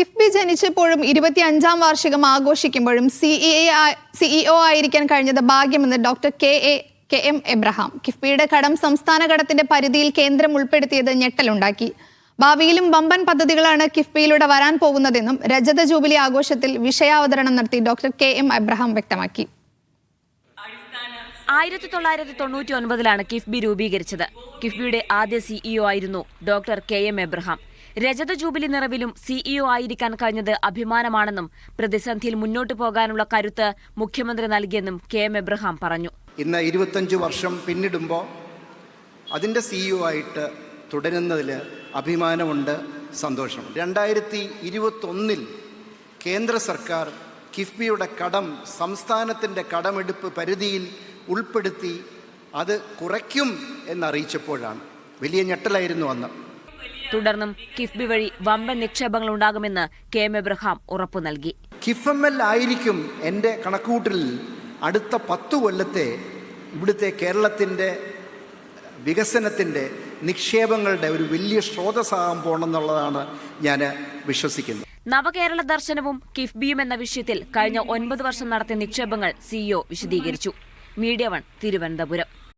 കിഫ്ബി ജനിച്ചപ്പോഴും ഇരുപത്തി അഞ്ചാം വാർഷികം ആഘോഷിക്കുമ്പോഴും സിഇഎ സിഇഒ ആയിരിക്കാൻ കഴിഞ്ഞത് ഭാഗ്യമെന്ന് doctor K A K M Abraham. കിഫ്ബിയുടെ കടം സംസ്ഥാന കടത്തിന്റെ പരിധിയിൽ കേന്ദ്രം ഉൾപ്പെടുത്തിയത് ഞെട്ടലുണ്ടാക്കി. ഭാവിയിലും വമ്പൻ പദ്ധതികളാണ് കിഫ്ബിയിലൂടെ വരാൻ പോകുന്നതെന്നും രജത ജൂബിലി ആഘോഷത്തിൽ വിഷയാവതരണം നടത്തി ഡോക്ടർ കെ എം എബ്രഹാം വ്യക്തമാക്കി. ആയിരത്തി തൊള്ളായിരത്തി തൊണ്ണൂറ്റി ഒൻപതിലാണ് കിഫ്ബി രൂപീകരിച്ചത്. കിഫ്ബിയുടെ ആദ്യ സിഇഒ ആയിരുന്നു ഡോക്ടർ കെ എം എബ്രഹാം. രജത ജൂബിലി നിറവിലും സിഇഒ ആയിരിക്കാൻ കഴിഞ്ഞത് അഭിമാനമാണെന്നും പ്രതിസന്ധിയിൽ മുന്നോട്ടു പോകാനുള്ള കരുത്ത് മുഖ്യമന്ത്രി നൽകിയെന്നും കെ എം എബ്രഹാം പറഞ്ഞു. ഇന്ന് ഇരുപത്തഞ്ച് വർഷം പിന്നിടുമ്പോൾ അതിന്റെ സിഇഒ ആയിട്ട് തുടരുന്നതിൽ അഭിമാനമുണ്ട് സന്തോഷമുണ്ട്. രണ്ടായിരത്തി ഇരുപത്തൊന്നിൽ കേന്ദ്ര സർക്കാർ കിഫ്ബിയുടെ കടം സംസ്ഥാനത്തിന്റെ കടമെടുപ്പ് പരിധിയിൽ ഉൾപ്പെടുത്തി അത് കുറയ്ക്കും എന്നറിയിച്ചപ്പോഴാണ്. വലിയ ഞെട്ടലായിരുന്നു അന്ന്. തുടർന്നും കിഫ്ബി വഴി വമ്പൻ നിക്ഷേപങ്ങൾ ഉണ്ടാകുമെന്ന് കെ എം എബ്രഹാം ഉറപ്പു നൽകി. കിഫ് എം എൽ ആയിരിക്കും എന്റെ കണക്കുകൂട്ടലിൽ അടുത്ത പത്തു കൊല്ലത്തെ ഇവിടുത്തെ കേരളത്തിന്റെ വികസനത്തിന്റെ നിക്ഷേപങ്ങളുടെ ഒരു വലിയ സ്രോതസ്സാകാൻ പോകണമെന്നുള്ളതാണ് ഞാൻ വിശ്വസിക്കുന്നത്. നവകേരള ദർശനവും കിഫ്ബിയും എന്ന വിഷയത്തിൽ കഴിഞ്ഞ ഒൻപത് വർഷം നടത്തിയ നിക്ഷേപങ്ങൾ സിഇഒ വിശദീകരിച്ചു. Media one Thiruvananthapuram.